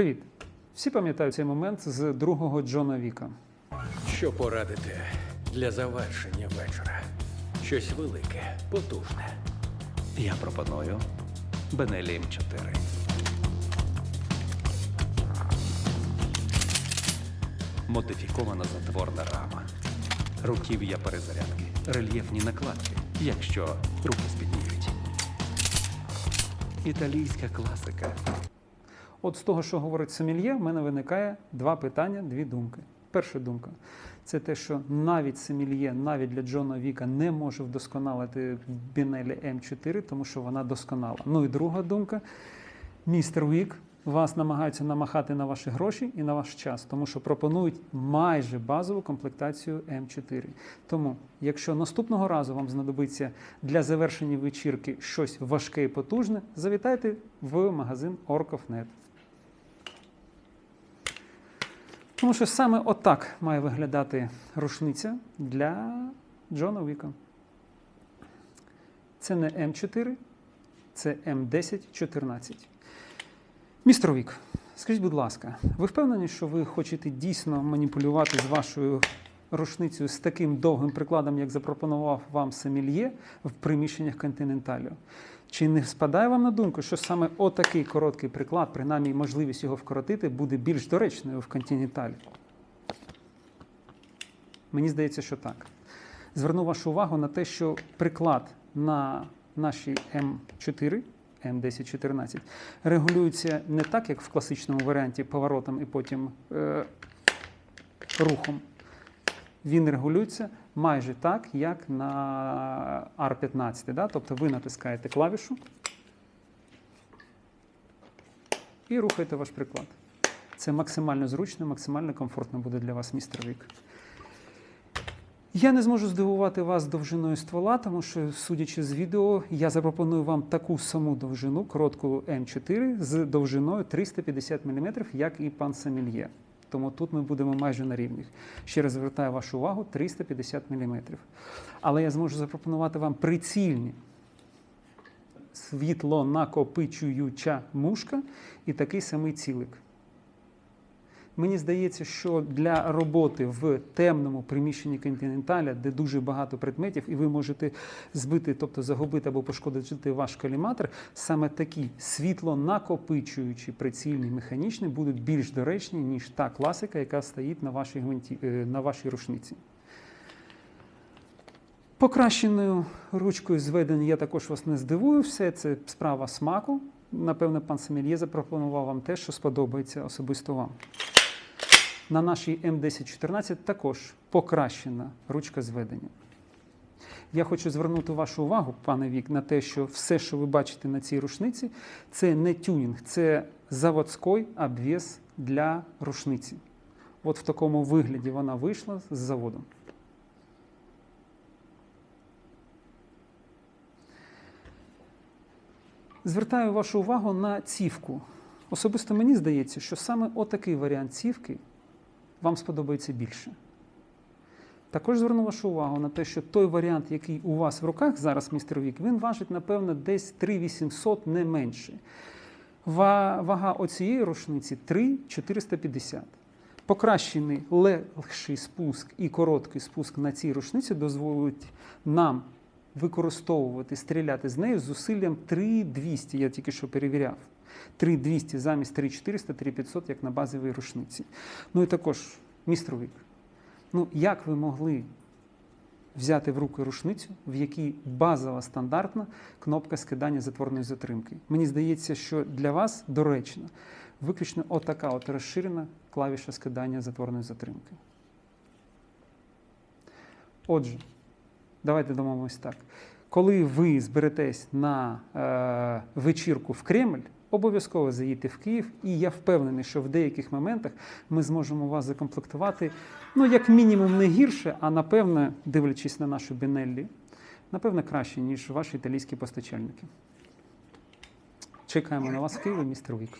Привіт! Всі пам'ятають цей момент з другого Джона Віка. Що порадити для завершення вечора? Щось велике, потужне. Я пропоную Бенелі М4. Модифікована затворна рама. Руків'я перезарядки. Рельєфні накладки, якщо руки спідніють. Італійська класика. От з того, що говорить Сомельє, в мене виникає два питання, дві думки. Перша думка це те, що навіть Сомельє, навіть для Джона Віка не може вдосконалити Бінелі М4, тому що вона досконала. Ну і друга думка: містер Вік вас намагаються намахати на ваші гроші і на ваш час, тому що пропонують майже базову комплектацію М4. Тому, якщо наступного разу вам знадобиться для завершення вечірки щось важке і потужне, завітайте в магазин Orkov.net. Тому що саме отак має виглядати рушниця для Джона Віка. Це не М4, це М1014. Містер Вік, скажіть, будь ласка, ви впевнені, що ви хочете дійсно маніпулювати з вашою рушницею з таким довгим прикладом, як запропонував вам Семільє в приміщеннях континенталю? Чи не спадає вам на думку, що саме отакий короткий приклад, принаймні можливість його вкоротити, буде більш доречною в континенталі? Мені здається, що так. Зверну вашу увагу на те, що приклад на нашій М4, М1014, регулюється не так, як в класичному варіанті поворотом і потім е, рухом. Він регулюється майже так, як на R15. Да? Тобто ви натискаєте клавішу і рухаєте ваш приклад. Це максимально зручно, максимально комфортно буде для вас, містер Вік. Я не зможу здивувати вас довжиною ствола, тому що, судячи з відео, я запропоную вам таку саму довжину, коротку М4 з довжиною 350 мм, як і пан Самільє. Тому тут ми будемо майже на рівних. Ще раз звертаю вашу увагу 350 мм. Але я зможу запропонувати вам прицільні світло накопичуюча мушка і такий самий цілик. Мені здається, що для роботи в темному приміщенні континенталя, де дуже багато предметів, і ви можете збити, тобто загубити або пошкодити ваш коліматор, саме такі світло-накопичуючі прицільні механічні будуть більш доречні, ніж та класика, яка стоїть на вашій, гвинті, е, на вашій рушниці. Покращеною ручкою зведення я також вас не здивую. Все це справа смаку. Напевно, пан Семельє запропонував вам те, що сподобається особисто вам. На нашій М1014 також покращена ручка зведення. Я хочу звернути вашу увагу, пане Вік, на те, що все, що ви бачите на цій рушниці, це не тюнінг, це заводський обвес для рушниці. От в такому вигляді вона вийшла з заводу. Звертаю вашу увагу на цівку. Особисто мені здається, що саме отакий варіант цівки вам сподобається більше. Також зверну вашу увагу на те, що той варіант, який у вас в руках зараз, містер Вік, він важить, напевно, десь 3800 не менше. Вага оцієї рушниці 3450. Покращений легший спуск і короткий спуск на цій рушниці дозволить нам використовувати, стріляти з нею зусиллям 3200, я тільки що перевіряв. 3200 замість 3400, 3500, як на базовій рушниці. Ну і також, містер Вік, ну як ви могли взяти в руки рушницю, в якій базова стандартна кнопка скидання затворної затримки? Мені здається, що для вас доречно виключно отака от розширена клавіша скидання затворної затримки. Отже, давайте домовимось так. Коли ви зберетесь на е, вечірку в Кремль, обов'язково заїдьте в Київ, і я впевнений, що в деяких моментах ми зможемо вас закомплектувати, ну, як мінімум, не гірше, а напевно, дивлячись на нашу Бінеллі, напевно, краще, ніж ваші італійські постачальники. Чекаємо на вас в Києві, містер Вік.